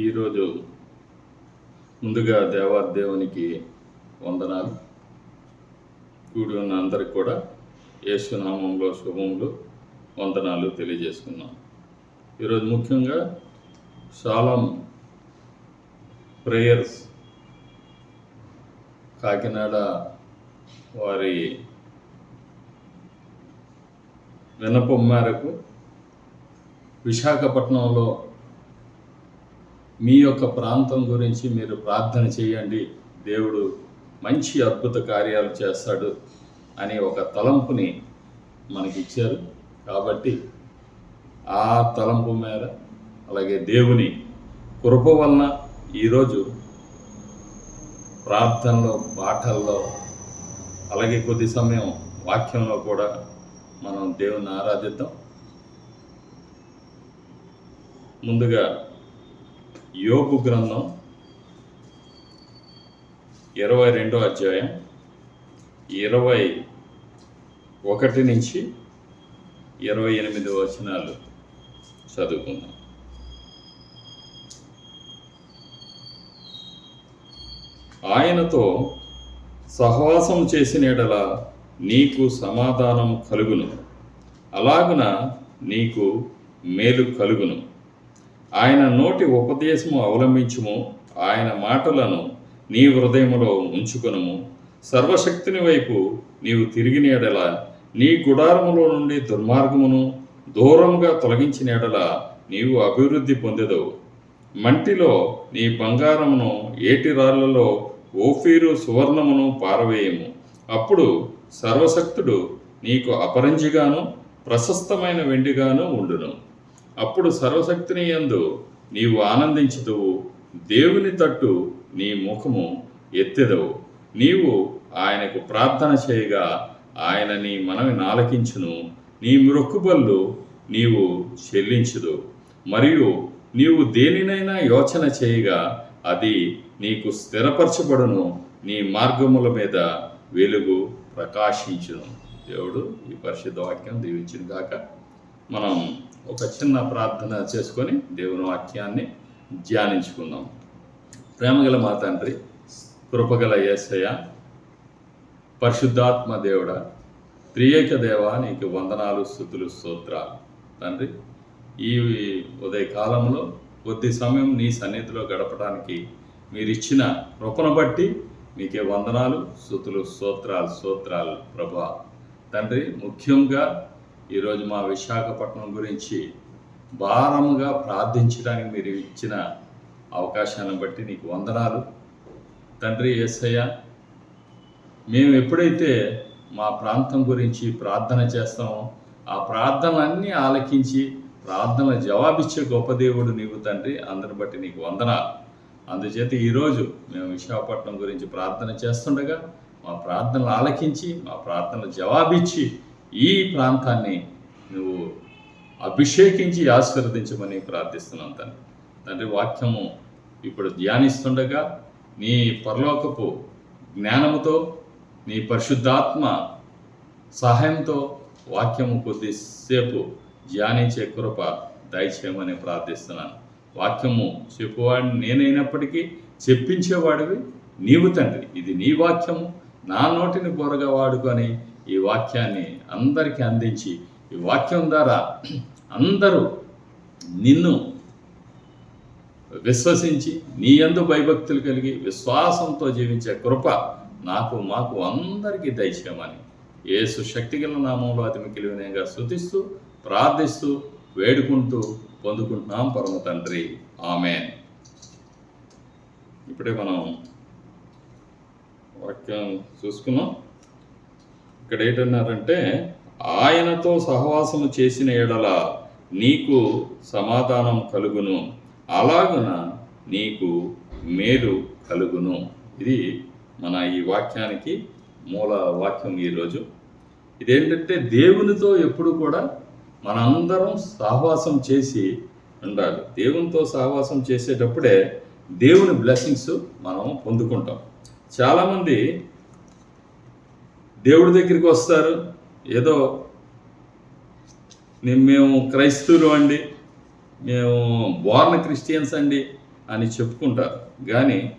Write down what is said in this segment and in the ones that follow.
ఈరోజు ముందుగా దేవాదేవునికి వందనాలు. కూడి ఉన్న అందరికి కూడా యేసునామంలో శుభములు వందనాలు తెలియజేసుకున్నాం ఈరోజు ముఖ్యంగా సాలం ప్రేయర్స్ కాకినాడ వారి వినపం మేరకు విశాఖపట్నంలో మీ యొక్క ప్రాంతం గురించి మీరు ప్రార్థన చేయండి. దేవుడు మంచి అద్భుత కార్యాలు చేస్తాడు అనే ఒక తలంపుని మనకి ఇచ్చారు కాబట్టి ఆ తలంపు మేర అలాగే దేవుని కృప వలన ఈరోజు ప్రార్థనలో పాఠల్లో అలాగే కొద్ది సమయం వాక్యంలో కూడా మనం దేవుని ఆరాధిద్దాం. ముందుగా యోగు గ్రంథం ఇరవై రెండో అధ్యాయం ఇరవై ఒకటి నుంచి ఇరవై ఎనిమిది వచనాలు చదువుకుందాం. ఆయనతో సహవాసం చేసిన ఎడల నీకు సమాధానం కలుగును. అలాగున నీకు మేలు కలుగును. ఆయన నోటి ఉపదేశము అవలంబించుము. ఆయన మాటలను నీ హృదయములో ఉంచుకొనుము. సర్వశక్తిని వైపు నీవు తిరిగిన ఎడల నీ గుడారములో నుండి దుర్మార్గమును దూరంగా తొలగించిన ఎడల నీవు అభివృద్ధి పొందెదవు. మంటిలో నీ బంగారమును ఏటి రాళ్ళలో ఓఫీరు సువర్ణమును పారవేయము. అప్పుడు సర్వశక్తుడు నీకు అపరంజిగాను ప్రశస్తమైన వెండిగాను ఉండును. అప్పుడు సర్వశక్తిని యందు నీవు ఆనందించుదువు. దేవుని తట్టు నీ ముఖము ఎత్తెదవు. నీవు ఆయనకు ప్రార్థన చేయగా ఆయన నీ మనవి నాలకించును. నీ మృక్కుబళ్ళు నీవు చెల్లించుదు మరియు నీవు దేనినైనా యోచన చేయగా అది నీకు స్థిరపరచబడును. నీ మార్గముల మీద వెలుగు ప్రకాశించును. దేవుడు ఈ పరిశుద్ధ వాక్యం దీవించిన కాక మనం ఒక చిన్న ప్రార్థన చేసుకొని దేవుని వాక్యాన్ని ధ్యానించుకుందాం. ప్రేమగల మా తండ్రి కృపగల యేసయ్య పరిశుద్ధాత్మ దేవుడ త్రియేక దేవ నీకు వందనాలు స్థుతులు స్తోత్రాలు తండ్రి ఈ ఉదయ కాలంలో కొద్ది సమయం నీ సన్నిధిలో గడపడానికి మీరిచ్చిన కృపను బట్టి మీకే వందనాలు స్థుతులు స్తోత్రాలు స్తోత్రాలు ప్రభా. తండ్రి ముఖ్యంగా ఈరోజు మా విశాఖపట్నం గురించి భారముగా ప్రార్థించడానికి మీరు ఇచ్చిన అవకాశాలను బట్టి నీకు వందనాలు. తండ్రి యేసయ్య మేము ఎప్పుడైతే మా ప్రాంతం గురించి ప్రార్థన చేస్తామో ఆ ప్రార్థనలన్నీ ఆలకించి ప్రార్థన జవాబిచ్చే గొప్ప దేవుడు నీవు తండ్రి. అందరిని బట్టి నీకు వందనాలు. అందుచేత ఈరోజు మేము విశాఖపట్నం గురించి ప్రార్థన చేస్తుండగా మా ప్రార్థనలు ఆలకించి మా ప్రార్థనలు జవాబిచ్చి ఈ ప్రాంతాన్ని నువ్వు అభిషేకించి ఆశీర్వదించమని ప్రార్థిస్తున్నాను తండ్రి. తండ్రి వాక్యము ఇప్పుడు ధ్యానిస్తుండగా నీ పరలోకపు జ్ఞానముతో నీ పరిశుద్ధాత్మ సహాయంతో వాక్యము కొద్దిసేపు ధ్యానించే కృప దయచేయమని ప్రార్థిస్తున్నాను. వాక్యము చెప్పువాడిని నేనైనప్పటికీ చెప్పించేవాడివి నీవు తండ్రి. ఇది నీ వాక్యము. నా నోటిని బోరగా వాడుకొని ఈ వాక్యాన్ని అందరికీ అందించి ఈ వాక్యం ద్వారా అందరూ నిన్ను విశ్వసించి నీ యందు భయభక్తులు కలిగి విశ్వాసంతో జీవించే కృప నాకు మాకు అందరికీ దయచేయమని ఏసు శక్తిగల నామంలో అతి మిగిలినగా శృతిస్తూ ప్రార్థిస్తూ వేడుకుంటూ పొందుకుంటున్నాం. పరమ తండ్రి. ఆమె ఇప్పుడే మనం వాక్యం చూసుకున్నాం. ఇక్కడ ఏంటన్నారంటే ఆయనతో సహవాసము చేసిన ఎడల నీకు సమాధానం కలుగును. అలాగున నీకు మేలు కలుగును. ఇది మన ఈ వాక్యానికి మూల వాక్యం ఈరోజు ఇదేంటంటే దేవునితో ఎప్పుడు కూడా మనందరం సహవాసం చేసి ఉండాలి. దేవునితో సహవాసం చేసేటప్పుడే దేవుని బ్లెస్సింగ్స్ మనం పొందుకుంటాం. చాలామంది దేవుడి దగ్గరికి వస్తారు. ఏదో మేము క్రైస్తవులు అండి. మేము బోర్న క్రిస్టియన్స్ అండి అని చెప్పుకుంటారు. కానీ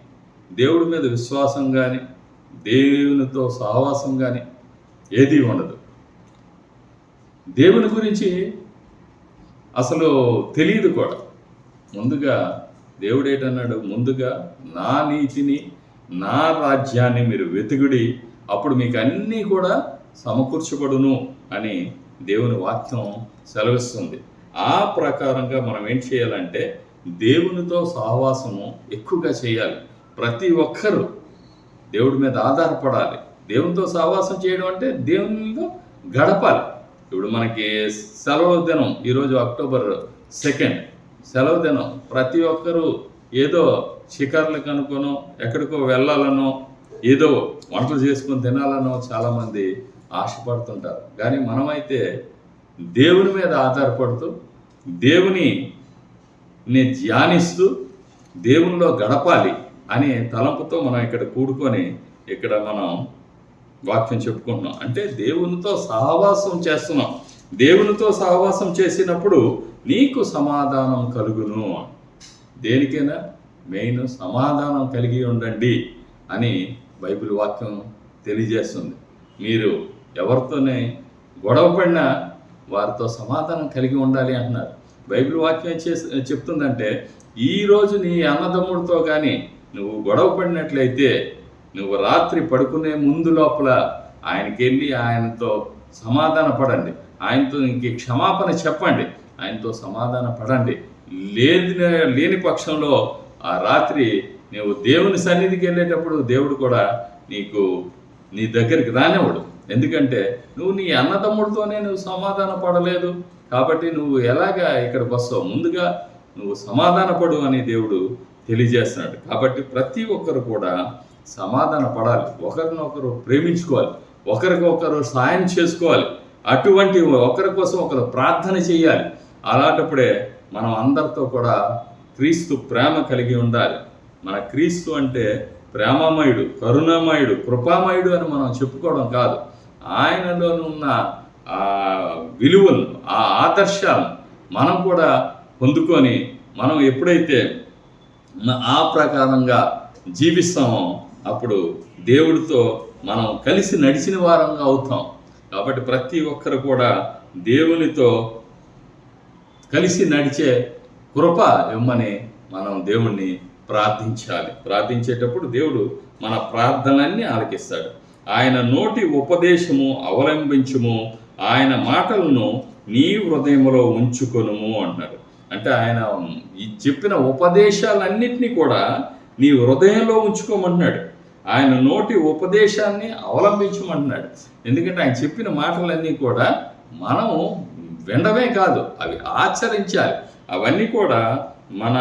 దేవుడి మీద విశ్వాసం కానీ దేవునితో సహవాసం కానీ ఏది ఉండదు. దేవుని గురించి అసలు తెలియదు కూడా. ముందుగా దేవుడు ఏటన్నాడు ముందుగా నా నీతిని నా రాజ్యాన్ని మీరు వెతుకుడి అప్పుడు మీకు అన్నీ కూడా సమకూర్చబడును అని దేవుని వాక్యం సెలవిస్తుంది. ఆ ప్రకారంగా మనం ఏం చేయాలంటే దేవునితో సహవాసము ఎక్కువగా చేయాలి. ప్రతి ఒక్కరూ దేవుడి మీద ఆధారపడాలి. దేవునితో సహవాసం చేయడం అంటే దేవునితో గడపాలి. ఇప్పుడు మనకి సెలవు దినం ఈరోజు అక్టోబర్ సెకండ్. సెలవు దినం ప్రతి ఒక్కరూ ఏదో షికార్లకు అనుకోనో ఎక్కడికో వెళ్ళాలనో ఏదో వంటలు చేసుకొని తినాలన్నో చాలామంది ఆశపడుతుంటారు. కానీ మనమైతే దేవుని మీద ఆధారపడుతూ దేవుని ధ్యానిస్తూ దేవునిలో గడపాలి అనే తలంపుతో మనం ఇక్కడ కూడుకొని ఇక్కడ మనం వాక్యం చెప్పుకుంటున్నాం. అంటే దేవునితో సహవాసం చేస్తున్నాం. దేవునితో సహవాసం చేసినప్పుడు నీకు సమాధానం కలుగును. దేనికైనా మెయిన్ సమాధానం కలిగి ఉండండి అని బైబిల్ వాక్యం తెలియజేస్తుంది. మీరు ఎవరితోనే గొడవ పడినా వారితో సమాధానం కలిగి ఉండాలి అంటున్నారు. బైబిల్ వాక్యం చేసి చెప్తుందంటే ఈరోజు నీ అన్నదమ్ముడితో కానీ నువ్వు గొడవ పడినట్లయితే నువ్వు రాత్రి పడుకునే ముందు లోపల ఆయనకి వెళ్ళి ఆయనతో సమాధాన పడండి. ఆయనతో ఇంక క్షమాపణ చెప్పండి. ఆయనతో సమాధాన పడండి. లేని లేని పక్షంలో ఆ రాత్రి నువ్వు దేవుని సన్నిధికి వెళ్ళేటప్పుడు దేవుడు కూడా నీకు నీ దగ్గరికి రానివ్వడు. ఎందుకంటే నువ్వు నీ అన్నదమ్ముడితోనే నువ్వు సమాధాన పడలేదు. కాబట్టి నువ్వు ఎలాగా ఇక్కడికి వస్తావు? ముందుగా నువ్వు సమాధాన పడు అని దేవుడు తెలియజేస్తున్నాడు. కాబట్టి ప్రతి ఒక్కరు కూడా సమాధాన పడాలి. ఒకరినొకరు ప్రేమించుకోవాలి. ఒకరికొకరు సాయం చేసుకోవాలి. అటువంటి ఒకరి కోసం ఒకరు ప్రార్థన చేయాలి. అలాంటప్పుడే మనం అందరితో కూడా క్రీస్తు ప్రేమ కలిగి ఉండాలి. మన క్రీస్తు అంటే ప్రేమమయుడు కరుణామయుడు కృపామయుడు అని మనం చెప్పుకోవడం కాదు. ఆయనలోనున్న ఆ విలువలను ఆ ఆదర్శాలను మనం కూడా పొందుకొని మనం ఎప్పుడైతే ఆ ప్రకారంగా జీవిస్తామో అప్పుడు దేవుడితో మనం కలిసి నడిచిన వారంగా అవుతాం. కాబట్టి ప్రతి ఒక్కరు కూడా దేవునితో కలిసి నడిచే కృప ఇవ్వమని మనం దేవుణ్ణి ప్రార్థించాలి. ప్రార్థించేటప్పుడు దేవుడు మన ప్రార్థనలన్నీ ఆలకిస్తాడు. ఆయన నోటి ఉపదేశము అవలంబించుము. ఆయన మాటలను నీ హృదయంలో ఉంచుకొనుము అన్నాడు అంటే ఆయన ఈ చెప్పిన ఉపదేశాలన్నింటినీ కూడా నీ హృదయంలో ఉంచుకోమంటున్నాడు. ఆయన నోటి ఉపదేశాన్ని అవలంబించమంటున్నాడు. ఎందుకంటే ఆయన చెప్పిన మాటలన్నీ కూడా మనం వినడమే కాదు అవి ఆచరించాలి. అవన్నీ కూడా మన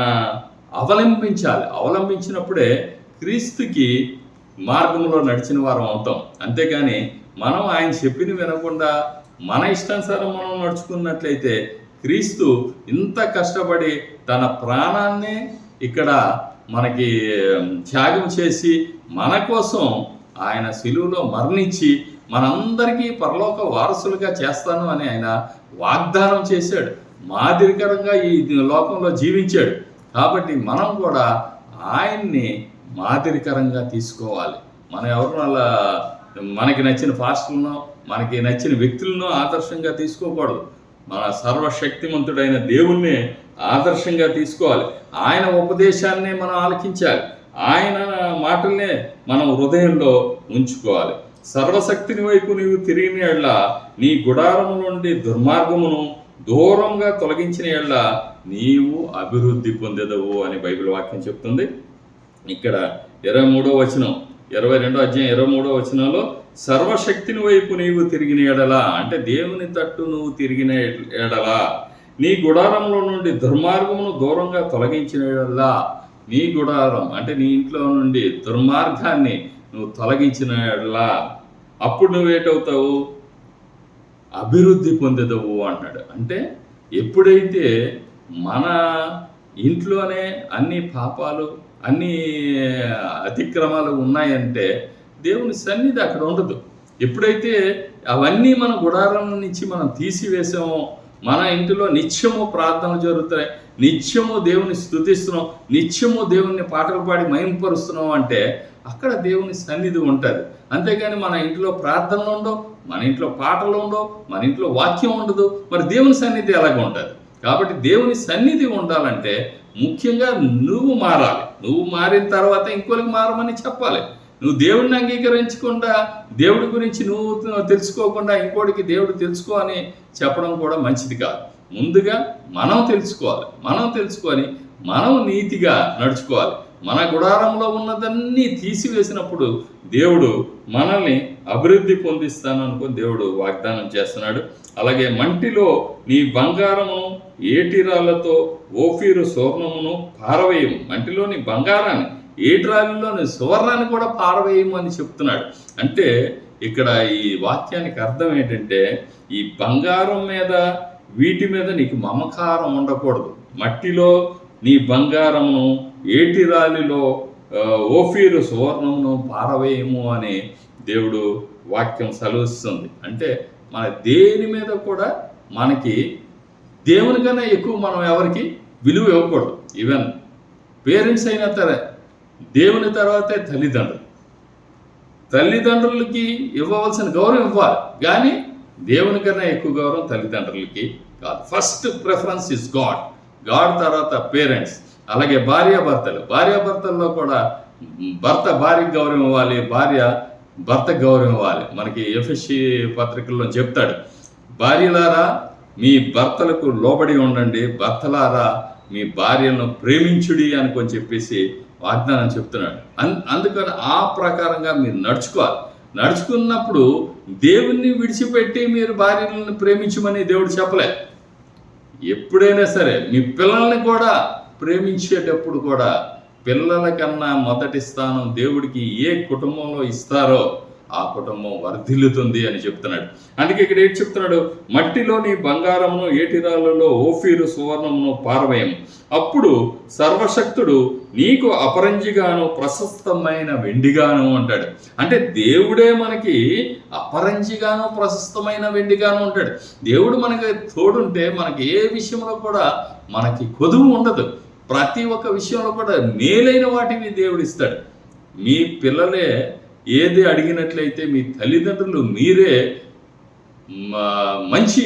అవలంబించాలి. అవలంబించినప్పుడే క్రీస్తుకి మార్గంలో నడిచిన వారం అవుతాం. అంతేకాని మనం ఆయన చెప్పిన వినకుండా మన ఇష్టానుసారం మనం నడుచుకున్నట్లయితే క్రీస్తు ఇంత కష్టపడి తన ప్రాణాన్ని ఇక్కడ మనకి త్యాగం చేసి మన కోసం ఆయన శిలువులో మరణించి మనందరికీ పరలోక వారసులుగా చేస్తాను అని ఆయన వాగ్దానం చేశాడు. మాదిరికరంగా ఈ లోకంలో జీవించాడు. కాబట్టి మనం కూడా ఆయన్ని మాదిరికరంగా తీసుకోవాలి. మనం ఎవరు అలా మనకి నచ్చిన పాస్టులను మనకి నచ్చిన వ్యక్తులను ఆదర్శంగా తీసుకోకూడదు. మన సర్వశక్తిమంతుడైన దేవుణ్ణి ఆదర్శంగా తీసుకోవాలి. ఆయన ఉపదేశాన్నే మనం ఆలకించాలి. ఆయన మాటల్నే మనం హృదయంలో ఉంచుకోవాలి. సర్వశక్తిని వైపు నీవు తిరిగిన ఎళ్ళ నీ గుడారము నుండి దుర్మార్గమును దూరంగా తొలగించిన ఎళ్ళ నీవు అభివృద్ధి పొందెదవు అని బైబిల్ వాక్యం చెప్తుంది. ఇక్కడ ఇరవై మూడో వచనం ఇరవై రెండో అధ్యాయం ఇరవై మూడో వచనంలో సర్వశక్తిని వైపు నీవు తిరిగిన ఎడలా అంటే దేవుని తట్టు నువ్వు తిరిగిన ఎడలా నీ గుడారంలో నుండి దుర్మార్గమును దూరంగా తొలగించిన ఎడలా నీ గుడారం అంటే నీ ఇంట్లో నుండి దుర్మార్గాన్ని నువ్వు తొలగించిన ఎడలా అప్పుడు నువ్వేటవుతావు అభివృద్ధి పొందేదవు అన్నాడు అంటే ఎప్పుడైతే మన ఇంట్లోనే అన్ని పాపాలు అన్ని అతిక్రమాలు ఉన్నాయంటే దేవుని సన్నిధి అక్కడ ఉండదు. ఎప్పుడైతే అవన్నీ మన గుడారం నుంచి మనం తీసివేసామో మన ఇంటిలో నిత్యము ప్రార్థనలు జరుగుతాయి నిత్యము దేవుని స్థుతిస్తున్నాం నిత్యము దేవుని పాటలు పాడి మయంపరుస్తున్నాం అంటే అక్కడ దేవుని సన్నిధి ఉంటుంది. అంతేగాని మన ఇంట్లో ప్రార్థనలు ఉండవు మన ఇంట్లో పాటలు ఉండవు మన ఇంట్లో వాక్యం ఉండదు మరి దేవుని సన్నిధి ఎలాగ ఉంటుంది? కాబట్టి దేవుని సన్నిధి ఉండాలంటే ముఖ్యంగా నువ్వు మారాలి. నువ్వు మారిన తర్వాత ఇంకోరికి మారమని చెప్పాలి. నువ్వు దేవుడిని అంగీకరించకుండా దేవుడి గురించి నువ్వు తెలుసుకోకుండా ఇంకోటికి దేవుడు తెలుసుకో అని చెప్పడం కూడా మంచిది కాదు. ముందుగా మనం తెలుసుకోవాలి. మనం తెలుసుకొని మనం నీతిగా నడుచుకోవాలి. మన గుడారంలో ఉన్నదన్నీ తీసివేసినప్పుడు దేవుడు మనల్ని అభివృద్ధి పొందిస్తాను అనుకుని దేవుడు వాగ్దానం చేస్తున్నాడు. అలాగే మంటిలో నీ బంగారమును ఏటిరాళ్ళతో ఓఫీరు సువర్ణమును పారవేయము. మంటిలోని బంగారాన్ని ఏటిరాళ్ళలోని సువర్ణాన్ని కూడా పారవేయము అని చెప్తున్నాడు. అంటే ఇక్కడ ఈ వాక్యానికి అర్థం ఏంటంటే ఈ బంగారం మీద వీటి మీద నీకు మమకారం ఉండకూడదు. మట్టిలో నీ బంగారమును ఏటి రాలిలో ఓఫీరు సువర్ణమును పారవేయము అని దేవుడు వాక్యం సెలవిస్తుంది. అంటే మన దేని మీద కూడా మనకి దేవుని కన్నా ఎక్కువ మనం ఎవరికి విలువ ఇవ్వకూడదు. ఈవెన్ పేరెంట్స్ అయినా సరే దేవుని తర్వాతే తల్లిదండ్రులు. తల్లిదండ్రులకి ఇవ్వవలసిన గౌరవం ఇవ్వాలి. కానీ దేవుని కన్నా ఎక్కువ గౌరవం తల్లిదండ్రులకి కాదు. First preference is god god తర్వాత పేరెంట్స్ అలాగే భార్యాభర్తలు భార్యాభర్తల్లో కూడా భర్త భార్య గౌరవం ఇవ్వాలి భార్య భర్త గౌరవం ఇవ్వాలి. మనకి ఎఫ్ఎస్సి పత్రికల్లో చెప్తాడు భార్యలారా మీ భర్తలకు లోబడి ఉండండి. భర్తలారా మీ భార్యను ప్రేమించుడి అనుకొని చెప్పేసి వాగ్దానం చెప్తున్నాడు. అన్ అందుకని ఆ ప్రకారంగా మీరు నడుచుకోవాలి. నడుచుకున్నప్పుడు దేవుణ్ణి విడిచిపెట్టి మీరు భార్యలను ప్రేమించమని దేవుడు చెప్పలే. ఎప్పుడైనా సరే మీ పిల్లల్ని కూడా ప్రేమించేటప్పుడు కూడా పిల్లల కన్నా మొదటి స్థానం దేవుడికి ఏ కుటుంబంలో ఇస్తారో ఆ కుటుంబం వర్ధిల్లుతుంది అని చెప్తున్నాడు. అందుకే ఇక్కడ ఏం చెప్తున్నాడు? మట్టిలోని బంగారమును ఏటిరాలలో ఓఫీరు సువర్ణమును పారవేయం. అప్పుడు సర్వశక్తుడు నీకు అపరంజిగాను ప్రశస్తమైన వెండిగాను అంటాడు. అంటే దేవుడే మనకి అపరంజిగాను ప్రశస్తమైన వెండిగాను ఉంటాడు దేవుడు మనకి తోడుంటే మనకి ఏ విషయంలో కూడా మనకి కొదువు ఉండదు. ప్రతి ఒక్క విషయంలో కూడా మేలైన వాటిని దేవుడు ఇస్తాడు మీ పిల్లలే ఏది అడిగినట్లయితే మీ తల్లిదండ్రులు మీరే మంచి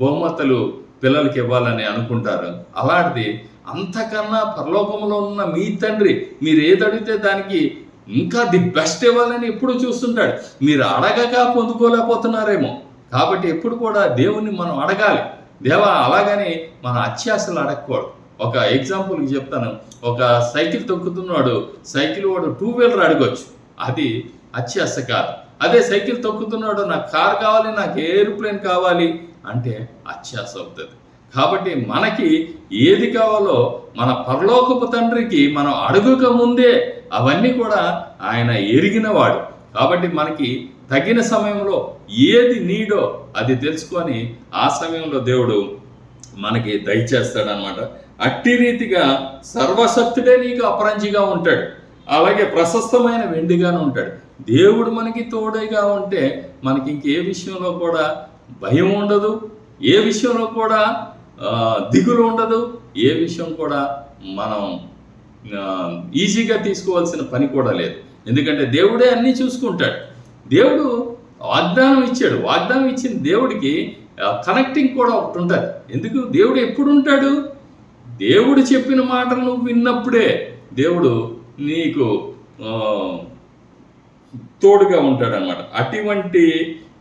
బహుమతులు పిల్లలకి ఇవ్వాలని అనుకుంటారు. అలాంటిది అంతకన్నా పరలోకంలో ఉన్న మీ తండ్రి మీరు ఏది అడిగితే దానికి ఇంకా ది బెస్ట్ ఇవ్వాలని ఎప్పుడు చూస్తుంటాడు. మీరు అడగక పొందుకోలేకపోతున్నారేమో. కాబట్టి ఎప్పుడు కూడా దేవుణ్ణి మనం అడగాలి. దేవా అలాగని మన అత్యాశలు అడగకూడదు. ఒక ఎగ్జాంపుల్కి చెప్తాను. ఒక సైకిల్ తొక్కుతున్నాడు. సైకిల్ వాడు టూ వీలర్ అడగొచ్చు. అది అత్యాశ కాదు అదే సైకిల్ తొక్కుతున్నాడు. నాకు కార్ కావాలి నాకు ఏరోప్లేన్ కావాలి అంటే అత్యాశ అవుతుంది కాబట్టి మనకి ఏది కావాలో మన పరలోకపు తండ్రికి మనం అడుగుక ముందే అవన్నీ కూడా ఆయన ఎరిగినవాడు. కాబట్టి మనకి తగిన సమయంలో ఏది నీడో అది తెలుసుకొని ఆ సమయంలో దేవుడు మనకి దయచేస్తాడనమాట అట్టి రీతిగా సర్వశక్తుడే నీకు అపరంజిగా ఉంటాడు. అలాగే ప్రశస్తమైన వెండిగాను ఉంటాడు. దేవుడు మనకి తోడైగా ఉంటే మనకి ఇంకే విషయంలో కూడా భయం ఉండదు. ఏ విషయంలో కూడా దిగులు ఉండదు. ఏ విషయం కూడా మనం ఈజీగా తీసుకోవాల్సిన పని కూడా లేదు. ఎందుకంటే దేవుడే అన్నీ చూసుకుంటాడు. దేవుడు వాగ్దానం ఇచ్చాడు. వాగ్దానం ఇచ్చిన దేవుడికి కనెక్టింగ్ కూడా ఒకటి ఉంటుంది. ఎందుకు? దేవుడు ఎప్పుడు ఉంటాడు దేవుడు చెప్పిన మాటలు విన్నప్పుడే దేవుడు నీకు తోడుగా ఉంటాడనమాట అటువంటి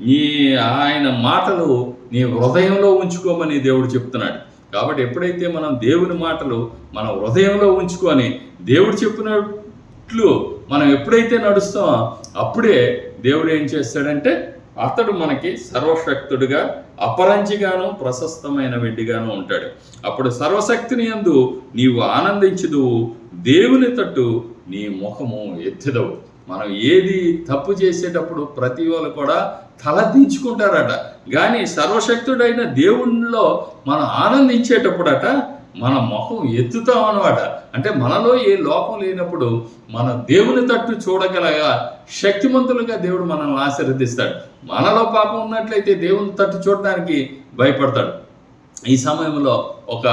నీ ఆయన మాటలు నీ హృదయంలో ఉంచుకోమని దేవుడు చెప్తున్నాడు. కాబట్టి ఎప్పుడైతే మనం దేవుని మాటలు మన హృదయంలో ఉంచుకొని దేవుడు చెప్పినట్లు మనం ఎప్పుడైతే నడుస్తామో అప్పుడే దేవుడు ఏం చేస్తాడంటే అతడు మనకి సర్వశక్తుడిగా అపరంజిగాను ప్రశస్తమైన వెండిగాను ఉంటాడు. అప్పుడు సర్వశక్తిని అందు నీవు ఆనందించదు దేవుని తట్టు నీ ముఖము ఎత్తిదవు. మనం ఏది తప్పు చేసేటప్పుడు ప్రతి వాళ్ళు కూడా తల దించుకుంటారట. కానీ సర్వశక్తుడైన దేవునిలో మనం ఆనందించేటప్పుడట మన మొహం ఎత్తుతాం అనమాట అంటే మనలో ఏ లోపం లేనప్పుడు మన దేవుని తట్టు చూడగలగా శక్తిమంతులుగా దేవుడు మనల్ని ఆశీర్వదిస్తాడు. మనలో పాపం ఉన్నట్లయితే దేవుని తట్టు చూడడానికి భయపడతాడు. ఈ సమయంలో ఒక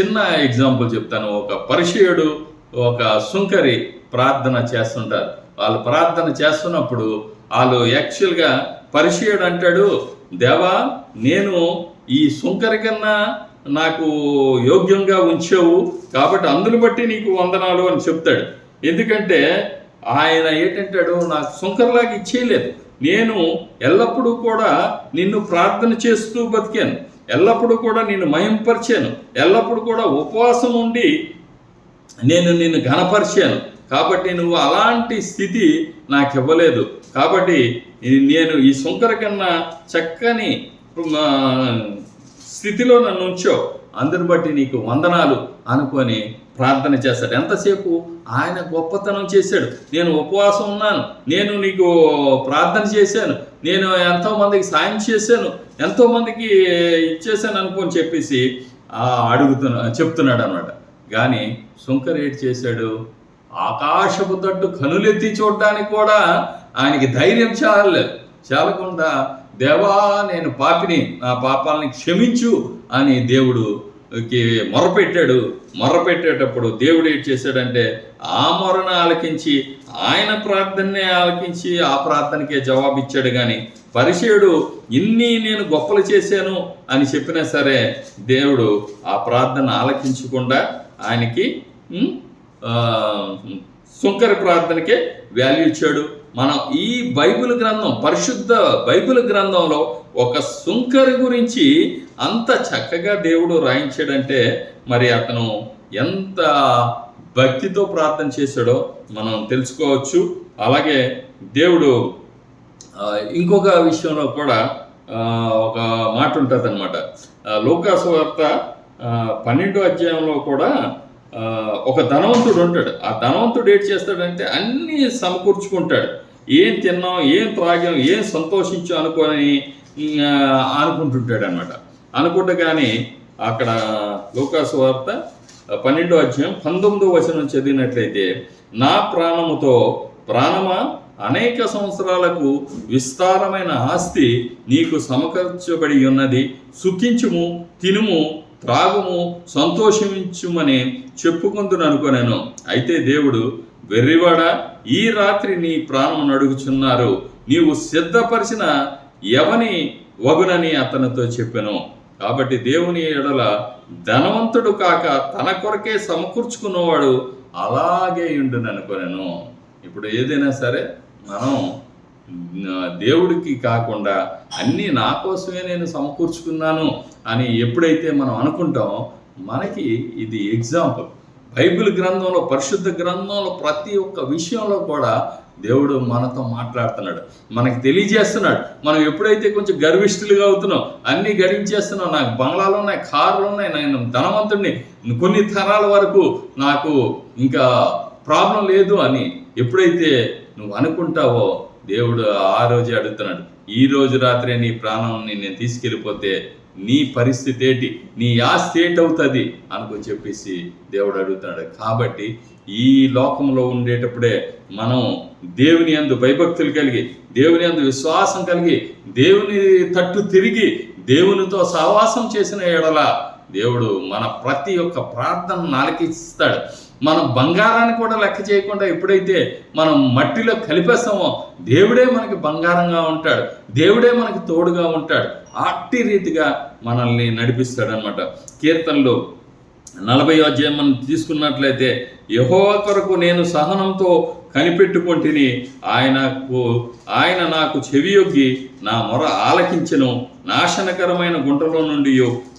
చిన్న ఎగ్జాంపుల్ చెప్తాను. ఒక పరిచయుడు ఒక సుంకరి ప్రార్థన చేస్తుంటారు. వాళ్ళు ప్రార్థన చేస్తున్నప్పుడు వాళ్ళు యాక్చువల్గా పరిచయుడు అంటాడు దేవా నేను ఈ సుంకరి కన్నా నాకు యోగ్యంగా ఉంచావు కాబట్టి అందును బట్టి నీకు వందనాలు అని చెప్తాడు. ఎందుకంటే ఆయన ఏంటంటాడు నాకు సుంకర్లాగా ఇచ్చేయలేదు. నేను ఎల్లప్పుడూ కూడా నిన్ను ప్రార్థన చేస్తూ బతికాను. ఎల్లప్పుడూ కూడా నిన్ను మయంపరిచాను ఎల్లప్పుడూ కూడా ఉపవాసం ఉండి నేను నిన్ను ఘనపరిచాను. కాబట్టి నువ్వు అలాంటి స్థితి నాకు ఇవ్వలేదు కాబట్టి నేను ఈ సుంకర కన్నా చక్కని స్థితిలో నన్ను ఉంచో. అందుని బట్టి నీకు వందనాలు అనుకొని ప్రార్థన చేస్తాడు. ఎంతసేపు? ఆయన గొప్పతనం చేశాడు. నేను ఉపవాసం ఉన్నాను. నేను నీకు ప్రార్థన చేశాను. నేను ఎంతోమందికి సాయం చేశాను. ఎంతోమందికి ఇచ్చేసాను అనుకొని చెప్పేసి అడుగుతున్నా చెప్తున్నాడు అనమాట కానీ సుంకరేట్ ఏటి చేశాడు? ఆకాశపు తట్టు కనులెత్తి చూడడానికి కూడా ఆయనకి ధైర్యం చాలలేదు. చాలకుండా దేవా నేను పాపిని నా పాపాలని క్షమించు అని దేవుడుకి మొరపెట్టాడు. మొరపెట్టేటప్పుడు దేవుడు ఏం చేశాడంటే ఆ మొరను ఆలకించి ఆయన ప్రార్థననే ఆలకించి ఆ ప్రార్థనకే జవాబిచ్చాడు. కానీ పరిచయుడు ఇన్ని నేను గొప్పలు చేశాను అని చెప్పినా సరే దేవుడు ఆ ప్రార్థన ఆలకించకుండా ఆయనకి సుంకర ప్రార్థనకే వాల్యూ ఇచ్చాడు. మనం ఈ బైబిల్ గ్రంథం పరిశుద్ధ బైబిల్ గ్రంథంలో ఒక సుంకరి గురించి అంత చక్కగా దేవుడు రాయించాడంటే మరి అతను ఎంత భక్తితో ప్రార్థన చేశాడో మనం తెలుసుకోవచ్చు. అలాగే దేవుడు ఇంకొక విషయంలో కూడా ఒక మాట ఉంటుంది అనమాట లోకాసు వార్త పన్నెండో అధ్యాయంలో కూడా ఒక ధనవంతుడు ఉంటాడు. ఆ ధనవంతుడు ఏం చేస్తాడంటే అన్నీ సమకూర్చుకుంటాడు. ఏం తిన్నాం ఏం త్రాగాం ఏం సంతోషించాం అనుకోని అనుకుంటుంటాడు అనమాట అనుకుంటే కానీ అక్కడ లోకాసు వార్త పన్నెండో అధ్యాయం పంతొమ్మిదో వచనం చదివినట్లయితే నా ప్రాణముతో ప్రాణమా? అనేక సంవత్సరాలకు విస్తారమైన ఆస్తి నీకు సమకూర్చబడి ఉన్నది. సుఖించుము తినుము త్రాగుము సంతోషించుమని చెప్పుకుందును అనుకొనెను. అయితే దేవుడు వెర్రివాడ ఈ రాత్రి నీ ప్రాణం నడుగుచున్నారు నీవు సిద్ధపరిచిన ఎవని వగునని అతనితో చెప్పెను. కాబట్టి దేవుని ఎడల ధనవంతుడు కాక తన కొరకే సమకూర్చుకున్నవాడు అలాగే ఉండును ఇప్పుడు ఏదైనా సరే మనం దేవుడికి కాకుండా అన్నీ నా కోసమే నేను సమకూర్చుకున్నాను అని ఎప్పుడైతే మనం అనుకుంటామో మనకి ఇది ఎగ్జాంపుల్. బైబిల్ గ్రంథంలో పరిశుద్ధ గ్రంథంలో ప్రతి ఒక్క విషయంలో కూడా దేవుడు మనతో మాట్లాడుతున్నాడు. మనకి తెలియజేస్తున్నాడు. మనం ఎప్పుడైతే కొంచెం గర్విష్ఠులుగా అవుతున్నాం అన్నీ గడించేస్తున్నాం నాకు బంగ్లాలు ఉన్నాయి కార్లు ఉన్నాయి నేను ధనవంతుడిని. కొన్ని తరాల వరకు నాకు ఇంకా ప్రాబ్లం లేదు అని ఎప్పుడైతే నువ్వు అనుకుంటావో దేవుడు ఆ రోజే అడుగుతున్నాడు. ఈ రోజు రాత్రే నీ ప్రాణాన్ని నేను తీసుకెళ్ళిపోతే నీ పరిస్థితి ఏంటి? నీ ఆస్తి ఏంటవుతుంది? అనుకో చెప్పేసి దేవుడు అడుగుతున్నాడు. కాబట్టి ఈ లోకంలో ఉండేటప్పుడే మనం దేవుని అందు భయభక్తులు కలిగి దేవుని అందు విశ్వాసం కలిగి దేవుని తట్టు తిరిగి దేవునితో సహవాసం చేసిన ఎడల దేవుడు మన ప్రతి ఒక్క ప్రార్థనను ఆలకిస్తాడు మనం బంగారాన్ని కూడా లెక్క చేయకుండా ఎప్పుడైతే మనం మట్టిలో కలిపేస్తామో దేవుడే మనకి బంగారంగా ఉంటాడు. దేవుడే మనకి తోడుగా ఉంటాడు. అట్టి రీతిగా మనల్ని నడిపిస్తాడు అనమాట కీర్తనలో నలభై అధ్యాయం మనం తీసుకున్నట్లయితే యహో కొరకు నేను సహనంతో కనిపెట్టుకొంటిని ఆయనకు ఆయన నాకు చెవియొగ్గి నా మొర ఆలకించను. నాశనకరమైన గుంటలో నుండి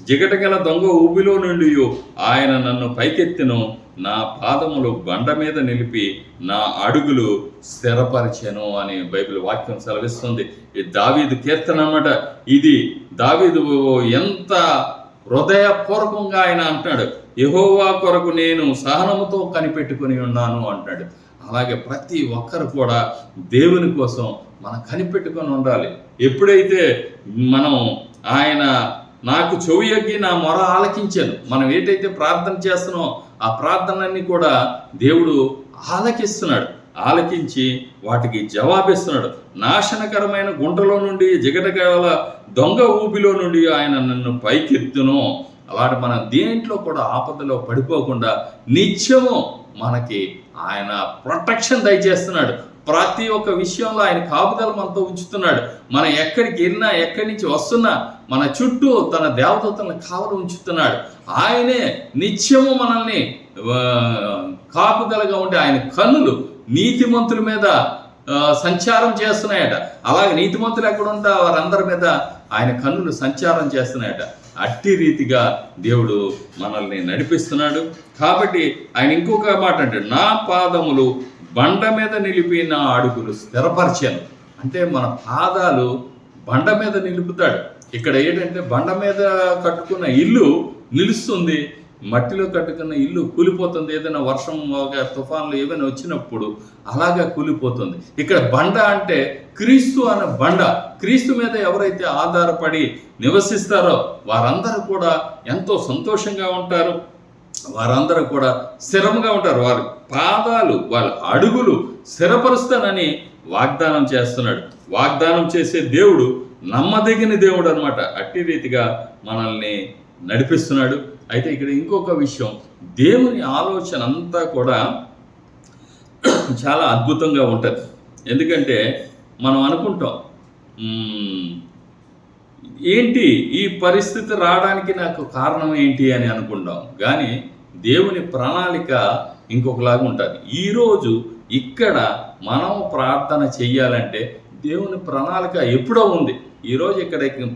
జిగటగల దొంగ ఊబిలో నుండి ఆయన నన్ను పైకెత్తిను. నా పాదములు బండ మీద నిలిపి నా అడుగులు స్థిరపరిచాను అని బైబిల్ వాక్యం సెలవిస్తుంది. ఈ దావీదు కీర్తన అన్నమాట. ఇది దావీదు ఎంత హృదయపూర్వకంగా ఆయన అంటాడు యహోవా కొరకు నేను సహనముతో కనిపెట్టుకుని ఉన్నాను అంటాడు అలాగే ప్రతి ఒక్కరు కూడా దేవుని కోసం మనం కనిపెట్టుకొని ఉండాలి. ఎప్పుడైతే మనం ఆయన నాకు చెవి చెవియొగ్గి నా మొర ఆలకించాను. మనం ఏటైతే ప్రార్థన చేస్తున్నామో ఆ ప్రార్థనలన్నీ కూడా దేవుడు ఆలకిస్తున్నాడు. ఆలకించి వాటికి జవాబిస్తున్నాడు. నాశనకరమైన గుంటలో నుండి జిగటగల దొంగ ఊబిలో నుండి ఆయన నన్ను పైకెత్తును. అలాంటి మనం దేంట్లో కూడా ఆపదలో పడిపోకుండా నిత్యము మనకి ఆయన ప్రొటెక్షన్ దయచేస్తున్నాడు. ప్రతి ఒక్క విషయంలో ఆయన కాపుదల మనతో ఉంచుతున్నాడు. మనం ఎక్కడికి వెళ్ళినా ఎక్కడి నుంచి వస్తున్నా మన చుట్టూ తన దేవదూతలను కావలు ఉంచుతున్నాడు. ఆయనే నిత్యము మనల్ని కాపుదలగా ఉండే ఆయన కన్నులు నీతిమంతుల మీద సంచారం చేస్తున్నాయట. అలాగే నీతిమంతులు ఎక్కడ ఉంటా వారందరి మీద ఆయన కన్నులు సంచారం చేస్తున్నాయట. అట్టి రీతిగా దేవుడు మనల్ని నడిపిస్తున్నాడు. కాబట్టి ఆయన ఇంకొక మాట అంటే నా పాదములు బండ మీద నిలిపి నా అడుగులు స్థిరపరిచాను. అంటే మన పాదాలు బండ మీద నిలుపుతాడు. ఇక్కడ ఏంటంటే బండ మీద కట్టుకున్న ఇల్లు నిలుస్తుంది. మట్టిలో కట్టుకున్న ఇల్లు కూలిపోతుంది. ఏదైనా వర్షం ఒక తుఫాన్లు ఏమైనా వచ్చినప్పుడు అలాగా కూలిపోతుంది. ఇక్కడ బండ అంటే క్రీస్తు అనే బండ. క్రీస్తు మీద ఎవరైతే ఆధారపడి నివసిస్తారో వారందరూ కూడా ఎంతో సంతోషంగా ఉంటారు. వారందరూ కూడా స్థిరంగా ఉంటారు. వారు పాదాలు వాళ్ళ అడుగులు స్థిరపరుస్తానని వాగ్దానం చేస్తున్నాడు. వాగ్దానం చేసే దేవుడు నమ్మదగిన దేవుడు అనమాట అట్టి రీతిగా మనల్ని నడిపిస్తున్నాడు. అయితే ఇక్కడ ఇంకొక విషయం దేవుని ఆలోచన అంతా కూడా చాలా అద్భుతంగా ఉంటుంది. ఎందుకంటే మనం అనుకుంటాం ఏంటి ఈ పరిస్థితి రావడానికి నాకు కారణం ఏంటి అని అనుకుంటాం. కానీ దేవుని ప్రణాళిక ఇంకొకలాగా ఉంటుంది. ఈరోజు ఇక్కడ మనం ప్రార్థన చెయ్యాలంటే దేవుని ప్రణాళిక ఎప్పుడో ఉంది. ఈరోజు ఇక్కడ